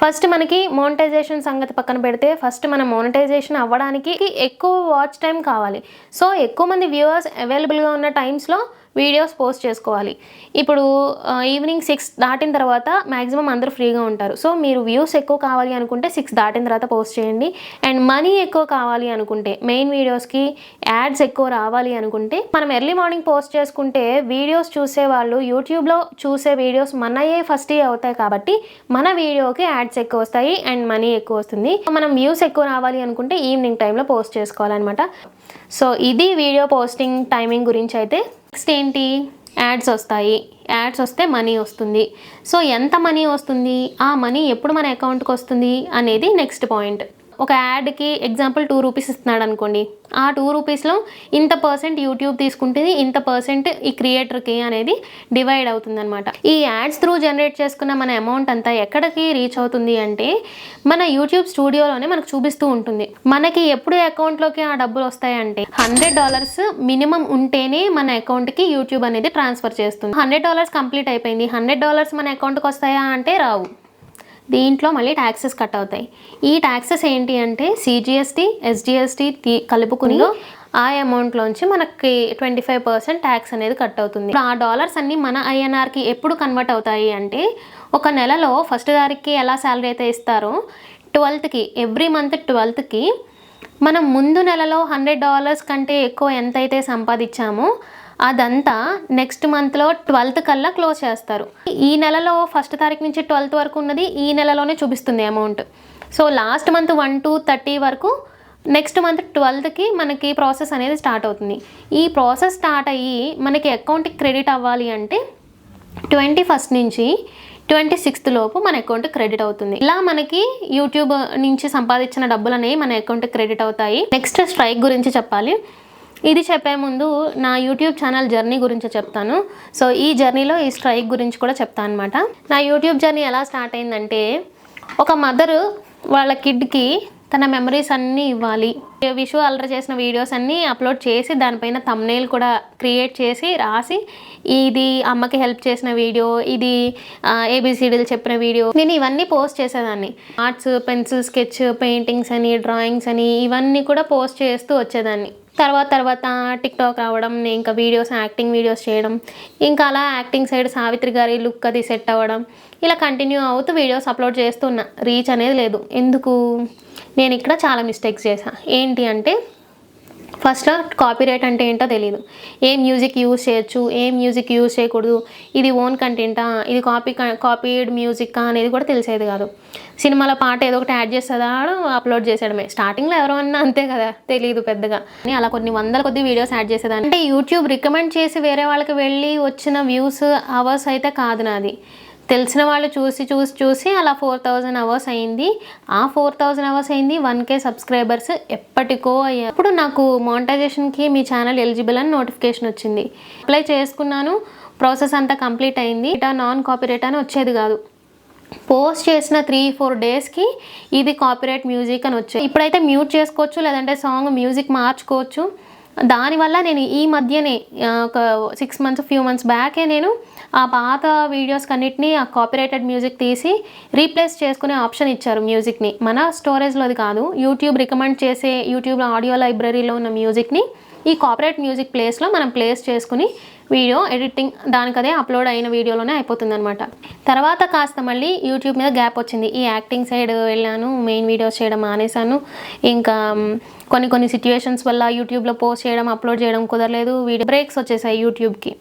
S1: ఫస్ట్ మనకి మోనిటైజేషన్ సంగతి పక్కన పెడితే ఫస్ట్ మన మోనిటైజేషన్ అవ్వడానికి ఎక్కువ వాచ్ టైం కావాలి. సో ఎక్కువ మంది వ్యూవర్స్ అవైలబుల్గా ఉన్న టైమ్స్లో వీడియోస్ పోస్ట్ చేసుకోవాలి. ఇప్పుడు ఈవినింగ్ సిక్స్ దాటిన తర్వాత మ్యాక్సిమం అందరూ ఫ్రీగా ఉంటారు. సో మీరు వ్యూస్ ఎక్కువ కావాలి అనుకుంటే సిక్స్ దాటిన తర్వాత పోస్ట్ చేయండి. అండ్ మనీ ఎక్కువ కావాలి అనుకుంటే మెయిన్ వీడియోస్కి యాడ్స్ ఎక్కువ రావాలి అనుకుంటే మనం ఎర్లీ మార్నింగ్ పోస్ట్ చేసుకుంటే వీడియోస్ చూసే వాళ్ళు యూట్యూబ్లో చూసే వీడియోస్ మనయే ఫస్ట్ అవుతాయి కాబట్టి మన వీడియోకి యాడ్స్ ఎక్కువ వస్తాయి అండ్ మనీ ఎక్కువ వస్తుంది. మనం వ్యూస్ ఎక్కువ రావాలి అనుకుంటే ఈవినింగ్ టైంలో పోస్ట్ చేసుకోవాలన్నమాట. సో ఇది వీడియో పోస్టింగ్ టైమింగ్ గురించి అయితే నెక్స్ట్ ఏంటి? యాడ్స్ వస్తాయి. యాడ్స్ వస్తే మనీ వస్తుంది. సో ఎంత మనీ వస్తుంది? ఆ మనీ ఎప్పుడు మన అకౌంట్కి వస్తుంది? అనేది నెక్స్ట్ పాయింట్. ఒక యాడ్కి ఎగ్జాంపుల్ టూ రూపీస్ ఇస్తున్నాడు అనుకోండి. ఆ టూ రూపీస్లో ఇంత పర్సెంట్ యూట్యూబ్ తీసుకుంటుంది ఇంత పర్సెంట్ ఈ క్రియేటర్కి అనేది డివైడ్ అవుతుంది అనమాట ఈ యాడ్స్ త్రూ జనరేట్ చేసుకున్న మన అమౌంట్ అంతా ఎక్కడికి రీచ్ అవుతుంది అంటే మన యూట్యూబ్ స్టూడియోలోనే మనకు చూపిస్తూ ఉంటుంది. మనకి ఎప్పుడు అకౌంట్లోకి ఆ డబ్బులు వస్తాయంటే హండ్రెడ్ డాలర్స్ మినిమం ఉంటేనే మన అకౌంట్కి యూట్యూబ్ అనేది ట్రాన్స్ఫర్ చేస్తుంది. హండ్రెడ్ డాలర్స్ కంప్లీట్ అయిపోయింది. హండ్రెడ్ డాలర్స్ మన అకౌంట్కి వస్తాయా అంటే రావు. దీంట్లో మళ్ళీ ట్యాక్సెస్ కట్ అవుతాయి. ఈ ట్యాక్సెస్ ఏంటి అంటే సిజిఎస్టీ ఎస్జిఎస్టీ కలుపుకుని ఆ అమౌంట్లోంచి మనకి ట్వంటీ ఫైవ్ పర్సెంట్ ట్యాక్స్ అనేది కట్ అవుతుంది. ఆ డాలర్స్ అన్ని మన ఐఎన్ఆర్కి ఎప్పుడు కన్వర్ట్ అవుతాయి అంటే ఒక నెలలో ఫస్ట్ తారీఖుకి ఎలా శాలరీ అయితే ఇస్తారో ట్వెల్త్కి ఎవ్రీ మంత్ ట్వెల్త్కి మనం ముందు నెలలో హండ్రెడ్ డాలర్స్ కంటే ఎక్కువ ఎంతైతే సంపాదించామో అదంతా నెక్స్ట్ మంత్లో ట్వెల్త్ కల్లా క్లోజ్ చేస్తారు. ఈ నెలలో ఫస్ట్ తారీఖు నుంచి ట్వెల్త్ వరకు ఉన్నది ఈ నెలలోనే చూపిస్తుంది amount so last month one to thirty వరకు నెక్స్ట్ మంత్ ట్వెల్త్కి మనకి ప్రాసెస్ అనేది స్టార్ట్ అవుతుంది. ఈ ప్రాసెస్ స్టార్ట్ అయ్యి మనకి అకౌంట్కి క్రెడిట్ అవ్వాలి అంటే ట్వంటీ ఫస్ట్ నుంచి ట్వంటీ సిక్స్త్ లోపు మన అకౌంట్ క్రెడిట్ అవుతుంది. ఇలా మనకి యూట్యూబ్ నుంచి సంపాదించిన డబ్బులు అనేవి మన అకౌంట్ క్రెడిట్ అవుతాయి. నెక్స్ట్ స్ట్రైక్ గురించి చెప్పాలి. ఇది చెప్పే ముందు నా యూట్యూబ్ ఛానల్ జర్నీ గురించి చెప్తాను. సో ఈ జర్నీలో ఈ స్ట్రైక్ గురించి కూడా చెప్తాను అనమాట నా యూట్యూబ్ జర్నీ ఎలా స్టార్ట్ అయిందంటే ఒక మదర్ వాళ్ళ కిడ్కి తన మెమరీస్ అన్నీ ఇవ్వాలి. విషు అల్లరి చేసిన వీడియోస్ అన్నీ అప్లోడ్ చేసి దానిపైన తమ్నేల్ కూడా క్రియేట్ చేసి రాసి ఇది అమ్మకి హెల్ప్ చేసిన వీడియో ఇది ఏబిసిడీలు చెప్పిన వీడియో. నేను ఇవన్నీ పోస్ట్ చేసేదాన్ని. ఆర్ట్స్ పెన్సిల్ స్కెచ్ పెయింటింగ్స్ అని డ్రాయింగ్స్ అని ఇవన్నీ కూడా పోస్ట్ చేస్తూ వచ్చేదాన్ని. తర్వాత తర్వాత టిక్టాక్ రావడం నేను ఇంకా వీడియోస్ యాక్టింగ్ వీడియోస్ చేయడం ఇంకా అలా యాక్టింగ్ సైడ్ సావిత్రి గారి లుక్ అది సెట్ అవ్వడం ఇలా కంటిన్యూ అవుతూ వీడియోస్ అప్లోడ్ చేస్తున్నా. రీచ్ అనేది లేదు. ఎందుకు? నేను ఇక్కడ చాలా మిస్టేక్స్ చేశాను ఏంటి అంటే ఫస్ట్లో కాపీరైట్ అంటే ఏంటో తెలియదు ఏ మ్యూజిక్ యూజ్ చేయొచ్చు ఏ మ్యూజిక్ యూజ్ చేయకూడదు ఇది ఓన్ కంటెంటా ఇది కాపీ కాపీడ్ మ్యూజిక్ అనేది కూడా తెలిసేది కాదు. సినిమాలో పాట ఏదో ఒకటి యాడ్ చేస్తుందా అప్లోడ్ చేసేయడమే. స్టార్టింగ్లో ఎవరన్నా అన్నా అంతే కదా తెలియదు పెద్దగా. అలా కొన్ని వందల కొద్ది వీడియోస్ యాడ్ చేసేదాన్ని. అంటే యూట్యూబ్ రికమెండ్ చేసి వేరే వాళ్ళకి వెళ్ళి వచ్చిన వ్యూస్ అవర్స్ అయితే కాదు నాది. తెలిసిన వాళ్ళు చూసి చూసి చూసి అలా ఫోర్ థౌజండ్ అవర్స్ అయింది. ఆ ఫోర్ థౌజండ్ అవర్స్ అయింది. వన్ కే సబ్స్క్రైబర్స్ ఎప్పటికో అయ్యారు అప్పుడు నాకు మానిటైజేషన్కి మీ ఛానల్ ఎలిజిబుల్ అని నోటిఫికేషన్ వచ్చింది. అప్లై చేసుకున్నాను. ప్రాసెస్ అంతా కంప్లీట్ అయింది. ఇటా నాన్ కాపీరేట్ అని వచ్చేది కాదు. పోస్ట్ చేసిన త్రీ ఫోర్ డేస్కి ఇది కాపీరైట్ మ్యూజిక్ అని వచ్చాయి ఇప్పుడైతే మ్యూట్ చేసుకోవచ్చు లేదంటే సాంగ్ మ్యూజిక్ మార్చుకోవచ్చు. దానివల్ల నేను ఈ మధ్యనే ఒక సిక్స్ మంత్స్ ఫ్యూ మంత్స్ బ్యాకే నేను ఆ పాత వీడియోస్ అన్నిటినీ ఆ కాపీరైటెడ్ మ్యూజిక్ తీసి రీప్లేస్ చేసుకునే ఆప్షన్ ఇచ్చారు మ్యూజిక్ని మన స్టోరేజ్లోది కాదు యూట్యూబ్ రికమెండ్ చేసే యూట్యూబ్ ఆడియో లైబ్రరీలో ఉన్న మ్యూజిక్ని ఈ కాపీరైట్ మ్యూజిక్ ప్లేస్లో మనం ప్లేస్ చేసుకుని వీడియో ఎడిటింగ్ దానికదే అప్లోడ్ అయిన వీడియోలోనే అయిపోతుంది అనమాట తర్వాత కాస్త మళ్ళీ యూట్యూబ్ మీద గ్యాప్ వచ్చింది. ఈ యాక్టింగ్ సైడ్ వెళ్ళాను మెయిన్ వీడియోస్ చేయడం మానేశాను. ఇంకా కొన్ని కొన్ని సిచ్యువేషన్స్ వల్ల యూట్యూబ్లో పోస్ట్ చేయడం అప్లోడ్ చేయడం కుదరలేదు. వీడియో బ్రేక్స్ వచ్చేసాయి యూట్యూబ్కి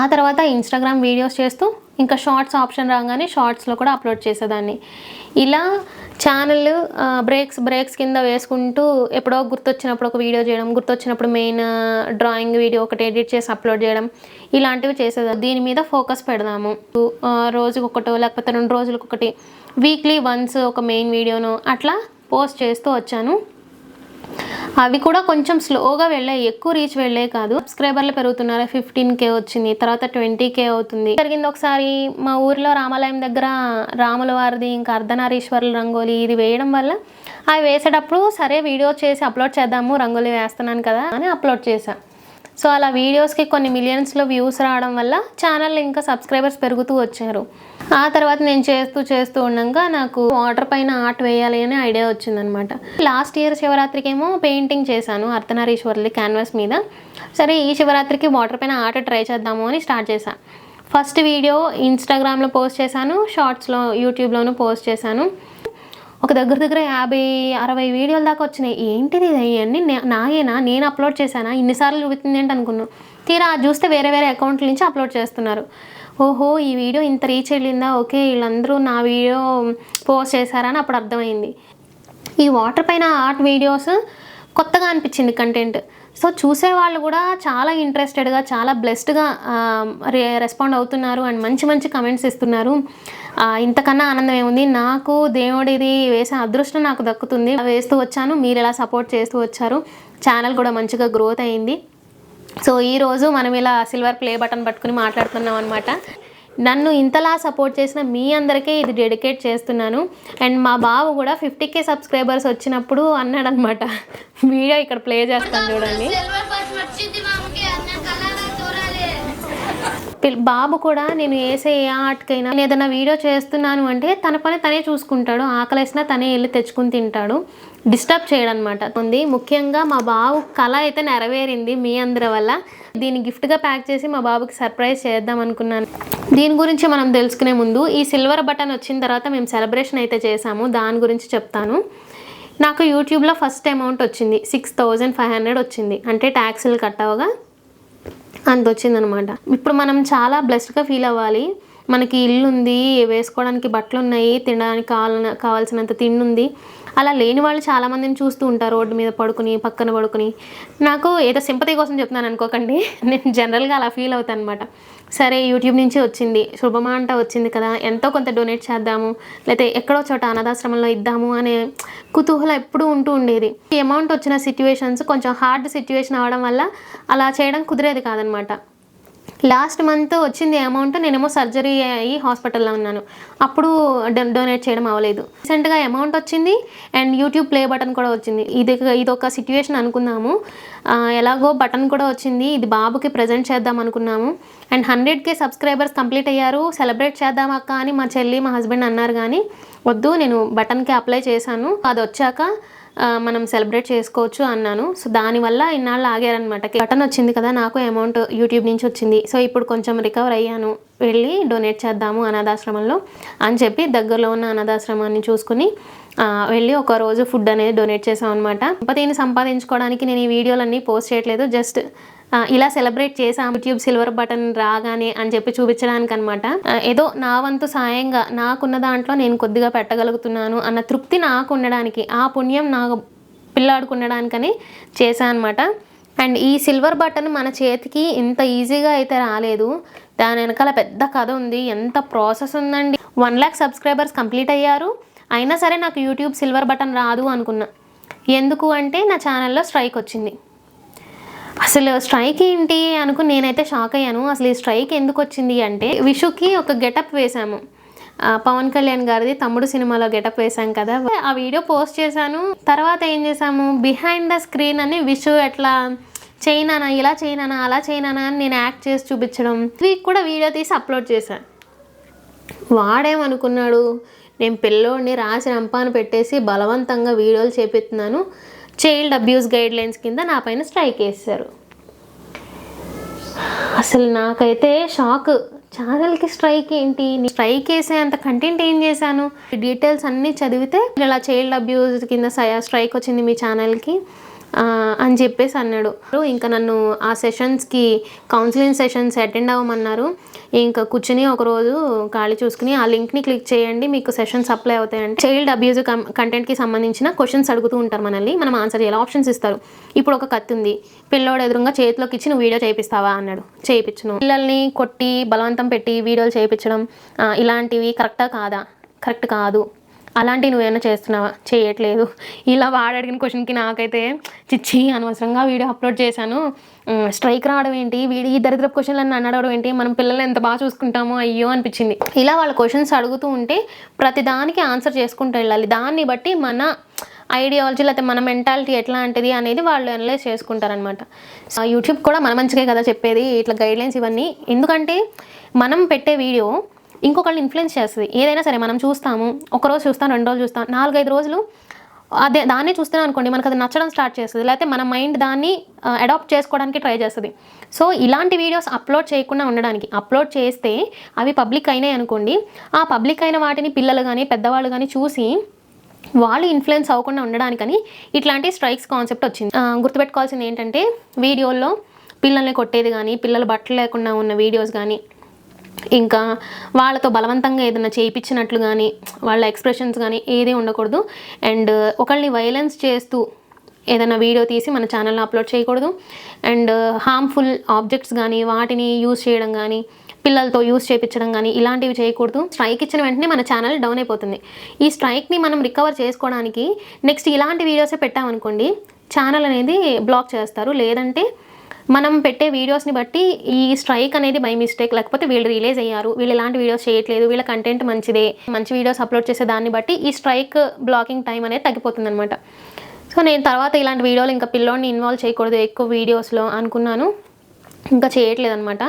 S1: ఆ తర్వాత ఇన్స్టాగ్రామ్ వీడియోస్ చేస్తూ ఇంకా షార్ట్స్ ఆప్షన్ రాగానే షార్ట్స్లో కూడా అప్లోడ్ చేసేదాన్ని. ఇలా ఛానల్ బ్రేక్స్ బ్రేక్స్ కింద వేసుకుంటూ ఎప్పుడో గుర్తొచ్చినప్పుడు ఒక వీడియో చేయడం గుర్తొచ్చినప్పుడు మెయిన్ డ్రాయింగ్ వీడియో ఒకటి ఎడిట్ చేసి అప్లోడ్ చేయడం ఇలాంటివి చేసేదాన్ని దీని మీద ఫోకస్ పెడదాము. రోజుకొకటో రోజుకి ఒకటో లేకపోతే రెండు రోజులకొకటి వీక్లీ వన్స్ ఒక మెయిన్ వీడియోను అట్లా పోస్ట్ చేస్తూ వచ్చాను. అవి కూడా కొంచెం స్లోగా వెళ్ళాయి ఎక్కువ రీచ్ వెళ్ళే కాదు. సబ్స్క్రైబర్లు పెరుగుతున్నారు. ఫిఫ్టీన్ కే వచ్చింది. తర్వాత ట్వంటీ కే అవుతుంది. జరిగింది ఒకసారి మా ఊర్లో రామాలయం దగ్గర రాముల వారిది ఇంకా అర్ధనారీశ్వరుల రంగోలి ఇది వేయడం వల్ల అవి వేసేటప్పుడు సరే వీడియో చేసి అప్లోడ్ చేద్దాము రంగోలి వేస్తున్నాను కదా అని అప్లోడ్ చేశాను సో అలా వీడియోస్కి కొన్ని మిలియన్స్లో వ్యూస్ రావడం వల్ల ఛానల్ ఇంకా సబ్స్క్రైబర్స్ పెరుగుతూ వచ్చారు. ఆ తర్వాత నేను చేస్తూ చేస్తూ ఉండగా నాకు వాటర్ పైన ఆర్ట్ వేయాలి అనే ఐడియా వచ్చిందనమాట. లాస్ట్ ఇయర్ శివరాత్రికి ఏమో పెయింటింగ్ చేశాను అర్ధనారీశ్వర్లి క్యాన్వాస్ మీద. సరే ఈ శివరాత్రికి వాటర్ పైన ఆర్ట్ ట్రై చేద్దాము అని స్టార్ట్ చేశాను ఫస్ట్ వీడియో ఇన్స్టాగ్రామ్లో పోస్ట్ చేశాను షార్ట్స్లో యూట్యూబ్లోనూ పోస్ట్ చేశాను. ఒక దగ్గర దగ్గర యాభై అరవై వీడియోల దాకా వచ్చినాయి. ఏంటిది అవన్నీ నాయేనా? నేను అప్లోడ్ చేశానా? ఇన్నిసార్లు చూపుతుంది ఏంటి అనుకున్నాను తీరా చూస్తే వేరే వేరే అకౌంట్ల నుంచి అప్లోడ్ చేస్తున్నారు. ఓహో ఈ వీడియో ఇంత రీచ్ వెళ్ళిందా ఓకే వీళ్ళందరూ నా వీడియో పోస్ట్ చేశారని అప్పుడు అర్థమైంది. ఈ వాటర్ పైన ఆర్ట్ వీడియోస్ కొత్తగా అనిపించింది కంటెంట్ సో చూసే వాళ్ళు కూడా చాలా ఇంట్రెస్టెడ్గా చాలా బ్లెస్డ్గా రెస్పాండ్ అవుతున్నారు అండ్ మంచి మంచి కమెంట్స్ ఇస్తున్నారు. ఇంతకన్నా ఆనందం ఏముంది? నాకు దేవుడిది వేసే అదృష్టం నాకు దక్కుతుంది. వేస్తూ వచ్చాను. మీరు ఎలా సపోర్ట్ చేస్తూ వచ్చారు. ఛానల్ కూడా మంచిగా గ్రోత్ అయింది. సో ఈరోజు మనం ఇలా సిల్వర్ ప్లే బటన్ పట్టుకుని మాట్లాడుతున్నాం అనమాట నన్ను ఇంతలా సపోర్ట్ చేసిన మీ అందరికీ ఇది డెడికేట్ చేస్తున్నాను. అండ్ మా బావ కూడా ఫిఫ్టీ కే సబ్స్క్రైబర్స్ వచ్చినప్పుడు అన్నాడు అనమాట వీడియో ఇక్కడ ప్లే చేస్తాను చూడండి. పిల్- బాబు కూడా నేను వేసే ఏ ఆర్ట్కైనా నేను ఏదైనా వీడియో చేస్తున్నాను అంటే తన పని తనే చూసుకుంటాడు. ఆకలేసినా తనే వెళ్ళి తెచ్చుకుని తింటాడు. డిస్టర్బ్ చేయడం అనమాట ఉంది. ముఖ్యంగా మా బాబు కళ అయితే నెరవేరింది మీ అందరి వల్ల. దీన్ని గిఫ్ట్గా ప్యాక్ చేసి మా బాబుకి సర్ప్రైజ్ చేద్దాం అనుకున్నాను. దీని గురించి మనం తెలుసుకునే ముందు ఈ సిల్వర్ బటన్ వచ్చిన తర్వాత మేము సెలబ్రేషన్ అయితే చేసాము దాని గురించి చెప్తాను. నాకు యూట్యూబ్లో ఫస్ట్ అమౌంట్ వచ్చింది. సిక్స్ థౌజండ్ ఫైవ్ హండ్రెడ్ వచ్చింది. అంటే ట్యాక్సీలు కట్ అవగా అంత వచ్చిందనమాట ఇప్పుడు మనం చాలా బ్లెస్డ్గా ఫీల్ అవ్వాలి. మనకి ఇల్లు ఉంది వేసుకోవడానికి బట్టలు ఉన్నాయి తినడానికి కావాల కావాల్సినంత తిండి ఉంది. అలా లేని వాళ్ళు చాలామందిని చూస్తూ ఉంటారు రోడ్డు మీద పడుకుని పక్కన పడుకుని. నాకు ఏదో సింపతి కోసం చెప్తున్నాను అనుకోకండి. నేను జనరల్గా అలా ఫీల్ అవుతాను అనమాట సరే యూట్యూబ్ నుంచి వచ్చింది. శుభమా అంట వచ్చింది కదా. ఎంతో కొంత డొనేట్ చేద్దాము. లేకపోతే ఎక్కడో చోట అనాథాశ్రమంలో ఇద్దాము అనే కుతూహలం ఎప్పుడూ ఉంటూ ఉండేది. ఈ అమౌంట్ వచ్చిన సిచ్యువేషన్స్ కొంచెం హార్డ్ సిచ్యువేషన్ అవడం వల్ల అలా చేయడం కుదిరేది కాదనమాట లాస్ట్ మంత్ వచ్చింది అమౌంట్ నేనేమో సర్జరీ అయ్యి హాస్పిటల్లో ఉన్నాను. అప్పుడు డొనేట్ చేయడం అవ్వలేదు. రీసెంట్గా అమౌంట్ వచ్చింది అండ్ యూట్యూబ్ ప్లే బటన్ కూడా వచ్చింది. ఇది ఇది ఒక సిచ్యువేషన్ అనుకున్నాము. ఎలాగో బటన్ కూడా వచ్చింది. ఇది బాబుకి ప్రజెంట్ చేద్దాం అనుకున్నాము. And hundred K subscribers complete అయ్యారు. సెలబ్రేట్ చేద్దాం అక్క అని మా చెల్లి మా హస్బెండ్ అన్నారు కానీ వద్దు నేను బటన్కి అప్లై చేశాను. అది వచ్చాక మనం సెలబ్రేట్ చేసుకోవచ్చు అన్నాను. సో దానివల్ల ఇన్నాళ్ళు ఆగారనమాట బటన్ వచ్చింది కదా నాకు అమౌంట్ యూట్యూబ్ నుంచి వచ్చింది. సో ఇప్పుడు కొంచెం రికవర్ అయ్యాను. వెళ్ళి డొనేట్ చేద్దాము అనాథాశ్రమంలో అని చెప్పి దగ్గరలో ఉన్న అనాథాశ్రమాన్ని చూసుకుని వెళ్ళి ఒక రోజు ఫుడ్ అనేది డొనేట్ చేసాం అనమాట సంపతిని సంపాదించుకోవడానికి నేను ఈ వీడియోలన్నీ పోస్ట్ చేయట్లేదు. జస్ట్ ఇలా సెలబ్రేట్ చేసాం యూట్యూబ్ సిల్వర్ బటన్ రాగానే అని చెప్పి చూపించడానికి అనమాట ఏదో నా వంతు సాయంగా నాకున్న దాంట్లో నేను కొద్దిగా పెట్టగలుగుతున్నాను అన్న తృప్తి నాకు ఉండడానికి ఆ పుణ్యం నాకు పిల్లాడుకుండడానికని చేశాను అనమాట అండ్ ఈ సిల్వర్ బటన్ మన చేతికి ఇంత ఈజీగా అయితే రాలేదు. దాని వెనకాల పెద్ద కథ ఉంది. ఎంత ప్రాసెస్ ఉందండి. వన్ ల్యాక్ సబ్స్క్రైబర్స్ కంప్లీట్ అయ్యారు. అయినా సరే నాకు యూట్యూబ్ సిల్వర్ బటన్ రాదు అనుకున్నా. ఎందుకు అంటే నా ఛానల్లో స్ట్రైక్ వచ్చింది. అసలు స్ట్రైక్ ఏంటి అనుకుని నేనైతే షాక్ అయ్యాను. అసలు ఈ స్ట్రైక్ ఎందుకు వచ్చింది అంటే విషుకి ఒక గెటప్ వేశాము. పవన్ కళ్యాణ్ గారిది తమ్ముడు సినిమాలో గెటప్ వేశాం కదా. ఆ వీడియో పోస్ట్ చేశాను. తర్వాత ఏం చేశాము? బిహైండ్ ద స్క్రీన్ అని విషు ఎట్లా చేయనానా ఇలా చేయనానా అలా చేయనానా అని నేను యాక్ట్ చేసి చూపించడం. వీక్ కూడా వీడియో తీసి అప్లోడ్ చేశాను వాడేమనుకున్నాడు? నేను పిల్లోడిని రాసి రంపాను పెట్టేసి బలవంతంగా వీడియోలు చేపిస్తున్నాను చైల్డ్ అబ్యూస్ గైడ్ లైన్స్ కింద నా పైన స్ట్రైక్ వేశారు. అసలు నాకైతే షాక్. ఛానల్కి స్ట్రైక్ ఏంటి? నీ స్ట్రైక్ వేసే అంత కంటెంట్ ఏం చేశాను? డీటెయిల్స్ అన్నీ చదివితే ఇలా చైల్డ్ అబ్యూస్ కింద స్ట్రైక్ వచ్చింది మీ ఛానల్కి. అని చెప్పేసి అన్నాడు. ఇంకా నన్ను ఆ సెషన్స్కి కౌన్సిలింగ్ సెషన్స్ అటెండ్ అవ్వమన్నారు. ఇంకా కూర్చుని ఒకరోజు ఖాళీ చూసుకుని ఆ లింక్ని క్లిక్ చేయండి మీకు సెషన్స్ అప్లై అవుతాయంటే. చైల్డ్ అబ్యూజ్ కంటెంట్కి సంబంధించిన క్వశ్చన్స్ అడుగుతూ ఉంటారు మనల్ని. మనం ఆన్సర్ చేయాలి. ఆప్షన్స్ ఇస్తారు. ఇప్పుడు ఒక కత్తి ఉంది. పిల్లోడు ఎదురుగా చేతిలోకి ఇచ్చి నువ్వు వీడియో చేయిస్తావా అన్నాడు. చేయించను పిల్లల్ని కొట్టి బలవంతం పెట్టి వీడియోలు చేయించడం ఇలాంటివి కరెక్టా కాదా? కరెక్ట్ కాదు. అలాంటివి నువ్వేమైనా చేస్తున్నావా? చేయట్లేదు. ఇలా వాడు అడిగిన క్వశ్చన్కి నాకైతే చిచ్చి అనవసరంగా వీడియో అప్లోడ్ చేశాను. స్ట్రైక్ రావడం ఏంటి? వీడి ఈ దరిద్రపు క్వశ్చన్లు నన్ను అడగడం ఏంటి? మనం పిల్లల్ని ఎంత బాగా చూసుకుంటామో అయ్యో అనిపించింది. ఇలా వాళ్ళ క్వశ్చన్స్ అడుగుతూ ఉంటే ప్రతిదానికి ఆన్సర్ చేసుకుంటూ వెళ్ళాలి. దాన్ని బట్టి మన ఐడియాలజీ లేకపోతే మన మెంటాలిటీ ఎట్లాంటిది అనేది వాళ్ళు అనలైజ్ చేసుకుంటారనమాట యూట్యూబ్ కూడా మన మంచిగా కదా చెప్పేది ఇట్లా గైడ్లైన్స్ ఇవన్నీ. ఎందుకంటే మనం పెట్టే వీడియో ఇంకొకళ్ళని ఇన్ఫ్లుయెన్స్ చేస్తుంది. ఏదైనా సరే మనం చూస్తాము ఒకరోజు చూస్తాం రెండు రోజులు చూస్తాం నాలుగైదు రోజులు అదే దాన్ని చూస్తున్నాం అనుకోండి మనకు అది నచ్చడం స్టార్ట్ చేస్తుంది. లేకపోతే మన మైండ్ దాన్ని అడాప్ట్ చేసుకోవడానికి ట్రై చేస్తుంది. సో ఇలాంటి వీడియోస్ అప్లోడ్ చేయకుండా ఉండడానికి అప్లోడ్ చేస్తే అవి పబ్లిక్ అయినాయి అనుకోండి ఆ పబ్లిక్ అయిన వాటిని పిల్లలు కానీ పెద్దవాళ్ళు కానీ చూసి వాళ్ళు ఇన్ఫ్లుయెన్స్ అవ్వకుండా ఉండడానికని ఇట్లాంటి స్ట్రైక్స్ కాన్సెప్ట్ వచ్చింది. గుర్తుపెట్టుకోవాల్సింది ఏంటంటే వీడియోల్లో పిల్లల్ని కొట్టేది కానీ పిల్లలు బట్టలు లేకుండా ఉన్న వీడియోస్ కానీ ఇంకా వాళ్ళతో బలవంతంగా ఏదైనా చేయించినట్లు కానీ వాళ్ళ ఎక్స్ప్రెషన్స్ కానీ ఏది ఉండకూడదు. అండ్ ఒకళ్ళని వైలెన్స్ చేస్తూ ఏదైనా వీడియో తీసి మన ఛానల్లో అప్లోడ్ చేయకూడదు. అండ్ హార్మ్ఫుల్ ఆబ్జెక్ట్స్ కానీ వాటిని యూజ్ చేయడం కానీ పిల్లలతో యూజ్ చేయించడం కానీ ఇలాంటివి చేయకూడదు. స్ట్రైక్ ఇచ్చిన వెంటనే మన ఛానల్ డౌన్ అయిపోతుంది. ఈ స్ట్రైక్ని మనం రికవర్ చేసుకోవడానికి నెక్స్ట్ ఇలాంటి వీడియోసే పెట్టామనుకోండి ఛానల్ అనేది బ్లాక్ చేస్తారు. లేదంటే మనం పెట్టే వీడియోస్ని బట్టి ఈ స్ట్రైక్ అనేది బై మిస్టేక్ లేకపోతే వీళ్ళు రిలీజ్ అయ్యారు. వీళ్ళు ఇలాంటి వీడియోస్ చేయట్లేదు. వీళ్ళ కంటెంట్ మంచిదే. మంచి వీడియోస్ అప్లోడ్ చేసే దాన్ని బట్టి ఈ స్ట్రైక్ బ్లాకింగ్ టైం అనేది తగ్గిపోతుంది అనమాట సో నేను తర్వాత ఇలాంటి వీడియోలు ఇంకా పిల్లోడిని ఇన్వాల్వ్ చేయకూడదు. ఎక్కువ వీడియోస్లో అనుకున్నాను. ఇంకా చేయట్లేదు అనమాట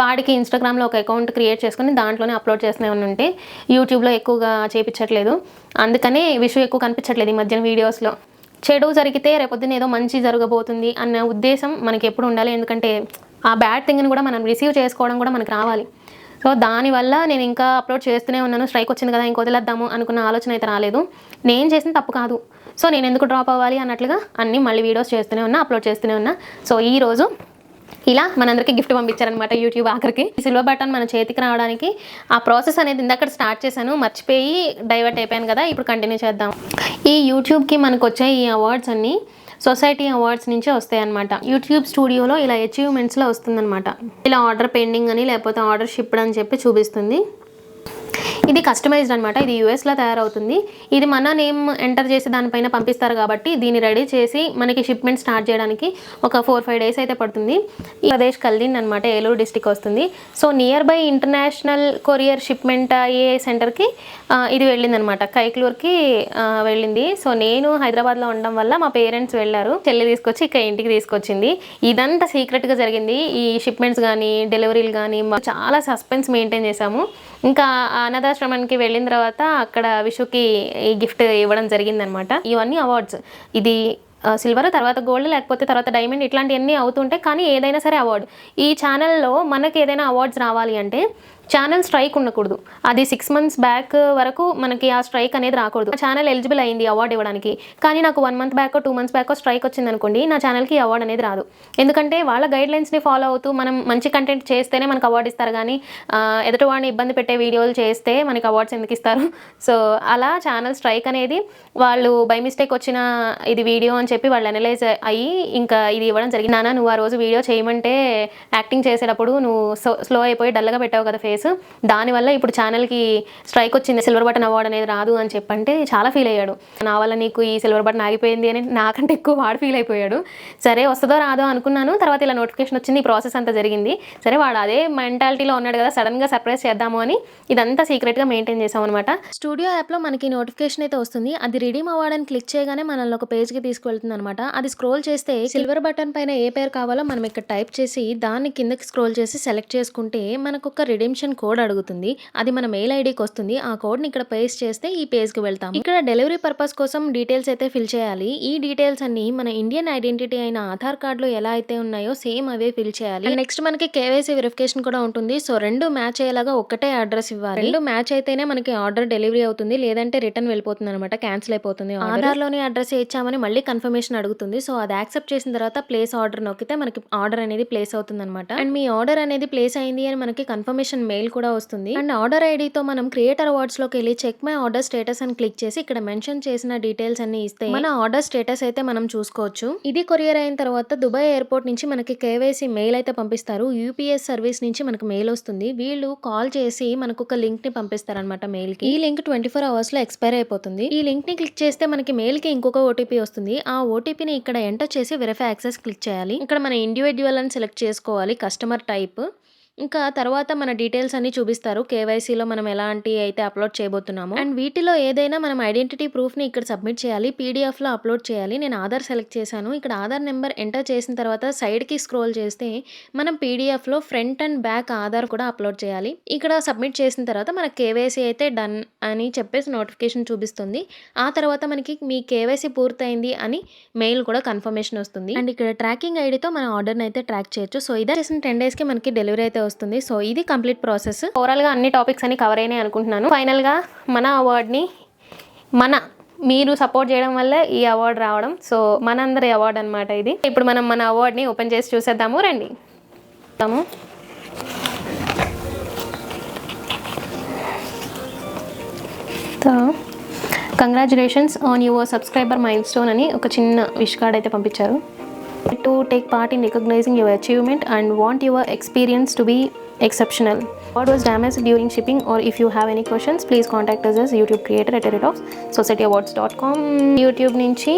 S1: వాడికి ఇన్స్టాగ్రామ్లో ఒక అకౌంట్ క్రియేట్ చేసుకుని దాంట్లోనే అప్లోడ్ చేస్తూనే ఉంటే యూట్యూబ్లో ఎక్కువగా చేపించట్లేదు. అందుకనే విషయం ఎక్కువ కనిపించట్లేదు ఈ మధ్యన వీడియోస్లో చెడు జరిగితే రేపొద్దున ఏదో మంచి జరగబోతుంది అన్న ఉద్దేశం మనకి ఎప్పుడు ఉండాలి. ఎందుకంటే ఆ బ్యాడ్ థింగ్ని కూడా మనం రిసీవ్ చేసుకోవడం కూడా మనకు రావాలి. సో దానివల్ల నేను ఇంకా అప్లోడ్ చేస్తూనే ఉన్నాను. స్ట్రైక్ వచ్చింది కదా ఇంక వదిలేద్దాము అనుకున్న ఆలోచన అయితే రాలేదు. నేను చేసిన తప్పు కాదు. సో నేను ఎందుకు డ్రాప్ అవ్వాలి అన్నట్లుగా అన్నీ మళ్ళీ వీడియోస్ చేస్తూనే ఉన్నా అప్లోడ్ చేస్తూనే ఉన్నా. సో ఈరోజు ఇలా మనందరికీ గిఫ్ట్ పంపించారనమాట యూట్యూబ్ ఆఖరికి. సిల్వర్ బటన్ మన చేతికి రావడానికి ఆ ప్రాసెస్ అనేది ఇందాక స్టార్ట్ చేశాను. మర్చిపోయి డైవర్ట్ అయిపోయాను కదా ఇప్పుడు కంటిన్యూ చేద్దాం. ఈ యూట్యూబ్కి మనకు వచ్చే ఈ అవార్డ్స్ అన్నీ సొసైటీ అవార్డ్స్ నుంచే వస్తాయన్నమాట. యూట్యూబ్ స్టూడియోలో ఇలా అచీవ్మెంట్స్లో వస్తుందన్నమాట. ఇలా ఆర్డర్ పెండింగ్ అని లేకపోతే ఆర్డర్ షిప్డ్ అని చెప్పి చూపిస్తుంది. ఇది కస్టమైజ్డ్ అనమాట ఇది యూఎస్లో తయారవుతుంది. ఇది మన నేమ్ ఎంటర్ చేసి దానిపైన పంపిస్తారు కాబట్టి దీన్ని రెడీ చేసి మనకి షిప్మెంట్ స్టార్ట్ చేయడానికి ఒక ఫోర్ ఫైవ్ డేస్ అయితే పడుతుంది. ఈ ప్రదేశ్ కల్దిన్ అనమాట ఏలూరు డిస్టిక్ వస్తుంది. So near by international courier shipment అయ్యే సెంటర్కి ఇది వెళ్ళింది అనమాట కైక్లూర్కి వెళ్ళింది. సో నేను హైదరాబాద్లో ఉండడం వల్ల మా పేరెంట్స్ వెళ్ళారు. చెల్లి తీసుకొచ్చి ఇక్కడ ఇంటికి తీసుకొచ్చింది. ఇదంతా సీక్రెట్గా జరిగింది. ఈ షిప్మెంట్స్ కానీ డెలివరీలు కానీ చాలా సస్పెన్స్ మెయింటైన్ చేశాము. ఇంకా ఆ అనాథాశ్రమానికి వెళ్ళిన తర్వాత అక్కడ విషుకి ఈ గిఫ్ట్ ఇవ్వడం జరిగిందనమాట. ఇవన్నీ అవార్డ్స్. ఇది సిల్వర్ తర్వాత గోల్డ్ లేకపోతే తర్వాత డైమండ్ ఇట్లాంటివన్నీ అవుతుంటాయి కానీ ఏదైనా సరే అవార్డు. ఈ ఛానల్లో మనకి ఏదైనా అవార్డ్స్ రావాలి అంటే ఛానల్ స్ట్రైక్ ఉండకూడదు. అది సిక్స్ మంత్స్ బ్యాక్ వరకు మనకి ఆ స్ట్రైక్ అనేది రాకూడదు. ఛానల్ ఎలిజిబుల్ అయింది అవార్డు ఇవ్వడానికి. కానీ నాకు one month back two months back strike వచ్చింది అనుకోండి నా ఛానల్కి అవార్డు అనేది రాదు. ఎందుకంటే వాళ్ళ గైడ్ లైన్స్ని ఫాలో అవుతూ మనం మంచి కంటెంట్ చేస్తేనే మనకు అవార్డు ఇస్తారు. కానీ ఆ, ఎదుటి వాడిని ఇబ్బంది పెట్టే వీడియోలు చేస్తే మనకి అవార్డ్స్ ఎందుకు ఇస్తారు? సో అలా ఛానల్ స్ట్రైక్ అనేది వాళ్ళు బై మిస్టేక్ వచ్చిన ఇది వీడియో అని చెప్పి వాళ్ళు అనలైజ్ అయ్యి ఇంకా ఇది ఇవ్వడం జరిగింది. నాన్న నువ్వు ఆ రోజు వీడియో చేయమంటే యాక్టింగ్ చేసేటప్పుడు నువ్వు స్లో అయిపోయి డల్గా పెట్టావు కదా ఫేస్ దానివల్ల ఇప్పుడు ఛానల్కి స్ట్రైక్ వచ్చింది. సిల్వర్ బటన్ అవార్డు అనేది రాదు అని చెప్పంటే చాలా ఫీల్ అయ్యాడు. నా వల్ల నీకు ఈ సిల్వర్ బటన్ ఆగిపోయింది అని నాకంటే ఎక్కువ వాడు ఫీల్ అయిపోయాడు. సరే వస్తుందో రాదో అనుకున్నాను. తర్వాత ఇలా నోటిఫికేషన్ వచ్చింది. ఈ ప్రాసెస్ అంతా జరిగింది. సరే వాడు అదే మెంటాలిటీలో ఉన్నాడు కదా సడన్గా సర్ప్రైజ్ చేద్దాము అని ఇదంతా సీక్రెట్గా మెయింటైన్ చేసాం అనమాట స్టూడియో యాప్లో మనకి నోటిఫికేషన్ అయితే వస్తుంది. అది రిడీమ్ అవ్వడానికి క్లిక్ చేయగానే మనల్ని ఒక పేజ్కి తీసుకువెళ్తుంది అనమాట అది స్క్రోల్ చేస్తే సిల్వర్ బటన్ పైన ఏ పేరు కావాలో మనం ఇక్కడ టైప్ చేసి దాన్ని కిందకి స్క్రోల్ చేసి సెలెక్ట్ చేసుకుంటే మనకు ఒక రిడీమ్షన్ కోడ్ అడుగుతుంది. అది మన మెయిల్ ఐడికి వస్తుంది. ఆ కోడ్ని ఇక్కడ పేస్ట్ చేస్తే ఈ పేజ్కి వెళ్తాం. ఇక్కడ డెలివరీ పర్పస్ కోసం డీటెయిల్స్ అయితే ఫిల్ చేయాలి. ఈ డీటెయిల్స్ అన్ని మన ఇండియన్ ఐడెంటిటీ అయిన ఆధార్ కార్డులో ఎలా అయితే ఉన్నాయో సేమ్ అవే ఫిల్ చేయాలి. నెక్స్ట్ మనకి కేవైసీ వెరిఫికేషన్ కూడా ఉంటుంది. సో రెండు మ్యాచ్ అయ్యేలాగా ఒక్కటే అడ్రస్ ఇవ్వాలి. రెండు మ్యాచ్ అయితేనే మనకి ఆర్డర్ డెలివరీ అవుతుంది. లేదంటే రిటర్న్ వెళ్ళిపోతుంది అనమాట క్యాన్సిల్ అయిపోతుంది ఆధార్లోని అడ్రస్ ఇచ్చామని మళ్ళీ కన్ఫర్మేషన్ అడుగుతుంది. సో అది యాక్సెప్ట్ చేసిన తర్వాత ప్లేస్ ఆర్డర్ నొక్కితే మనకి ఆర్డర్ అనేది ప్లేస్ అవుతుంది అనమాట అండ్ మీ ఆర్డర్ అనేది ప్లేస్ అయింది అని మనకి కన్ఫర్మేషన్ మెయిల్ కూడా వస్తుంది. అండ్ ఆర్డర్ ఐడితో మనం క్రియేటర్ అవార్డ్స్లోకి వెళ్ళి చెక్ మై ఆర్డర్ స్టేటస్ అని క్లిక్ చేసి ఇక్కడ మెన్షన్ చేసిన డీటెయిల్స్ అన్ని ఇస్తే మన ఆర్డర్ స్టేటస్ అయితే మనం చూసుకోవచ్చు. ఇది కొరియర్ అయిన తర్వాత దుబాయ్ ఎయిర్పోర్ట్ నుంచి మనకి కేవైసీ మెయిల్ అయితే పంపిస్తారు. యూపీఎస్ సర్వీస్ నుంచి మనకు మెయిల్ వస్తుంది. వీళ్ళు కాల్ చేసి మనకు ఒక లింక్ని పంపిస్తారనమాట మెయిల్కి. ఈ లింక్ ట్వంటీ ఫోర్ అవర్స్లో ఎక్స్పైర్ అయిపోతుంది. ఈ లింక్ని క్లిక్ చేస్తే మనకి మెయిల్కి ఇంకొక ఓటీపీ వస్తుంది. ఆ ఓటీపీని ఇక్కడ ఎంటర్ చేసి వెరిఫై యాక్సెస్ క్లిక్ చేయాలి. ఇక్కడ మన ఇండివిజువల్ అని సెలెక్ట్ చేసుకోవాలి కస్టమర్ టైప్. ఇంకా తర్వాత మన డీటెయిల్స్ అన్ని చూపిస్తారు. కేవైసీలో మనం ఎలాంటి అయితే అప్లోడ్ చేయబోతున్నాము. అండ్ వీటిలో ఏదైనా మనం ఐడెంటిటీ ప్రూఫ్ని ఇక్కడ సబ్మిట్ చేయాలి. పీడిఎఫ్లో అప్లోడ్ చేయాలి. నేను ఆధార్ సెలెక్ట్ చేశాను. ఇక్కడ ఆధార్ నెంబర్ ఎంటర్ చేసిన తర్వాత సైడ్కి స్క్రోల్ చేస్తే మనం పీడిఎఫ్లో ఫ్రంట్ అండ్ బ్యాక్ ఆధార్ కూడా అప్లోడ్ చేయాలి. ఇక్కడ సబ్మిట్ చేసిన తర్వాత మన కేవైసీ అయితే డన్ అని చెప్పేసి నోటిఫికేషన్ చూపిస్తుంది. ఆ తర్వాత మనకి మీ కేవైసీ పూర్తయింది అని మెయిల్ కూడా కన్ఫర్మేషన్ వస్తుంది. అండ్ ఇక్కడ ట్రాకింగ్ ఐడితో మన ఆర్డర్ని అయితే ట్రాక్ చేయొచ్చు. సో ఇదే చేసిన టెన్ డేస్కి మనకి డెలివరీ అయితే వస్తుంది. సో ఇది కంప్లీట్ ప్రాసెస్. ఓవరాల్గా అన్ని టాపిక్స్ అని కవర్ అయినాయి అనుకుంటున్నాను. ఫైనల్గా మన అవార్డ్ని మన మీరు సపోర్ట్ చేయడం వల్ల ఈ అవార్డు రావడం. సో మనందరి అవార్డు అనమాట ఇది. ఇప్పుడు మనం మన అవార్డ్ని ఓపెన్ చేసి చూసేద్దాము. రండి. చూద్దాము. Congratulations on your subscriber milestone అని ఒక చిన్న విష్ కార్డ్ అయితే పంపించారు. To take part in recognising your achievement and want your experience to be exceptional what was damage during shipping or if you have any questions please contact us YouTube creator at rate of society awards dot com YouTube నుంచి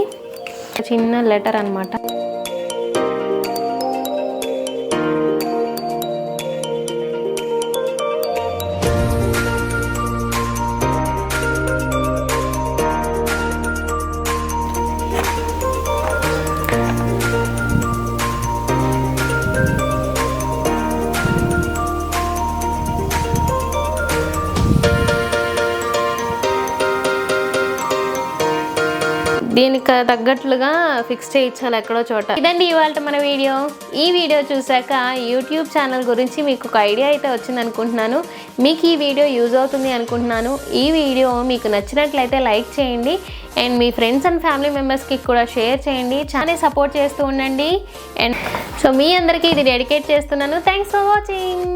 S1: చిన్న లెటర్ అనమాట దీనికి తగ్గట్లుగా ఫిక్స్ చేయించాలి ఎక్కడో చోట. ఇదండి ఇవాళ మన వీడియో. ఈ వీడియో చూసాక యూట్యూబ్ ఛానల్ గురించి మీకు ఒక ఐడియా అయితే వచ్చింది అనుకుంటున్నాను. మీకు ఈ వీడియో యూజ్ అవుతుంది అనుకుంటున్నాను. ఈ వీడియో మీకు నచ్చినట్లయితే లైక్ చేయండి. అండ్ మీ ఫ్రెండ్స్ అండ్ ఫ్యామిలీ మెంబర్స్కి కూడా షేర్ చేయండి. చాలా సపోర్ట్ చేస్తూ ఉండండి. అండ్ సో మీ అందరికీ ఇది డెడికేట్ చేస్తున్నాను. Thanks for watching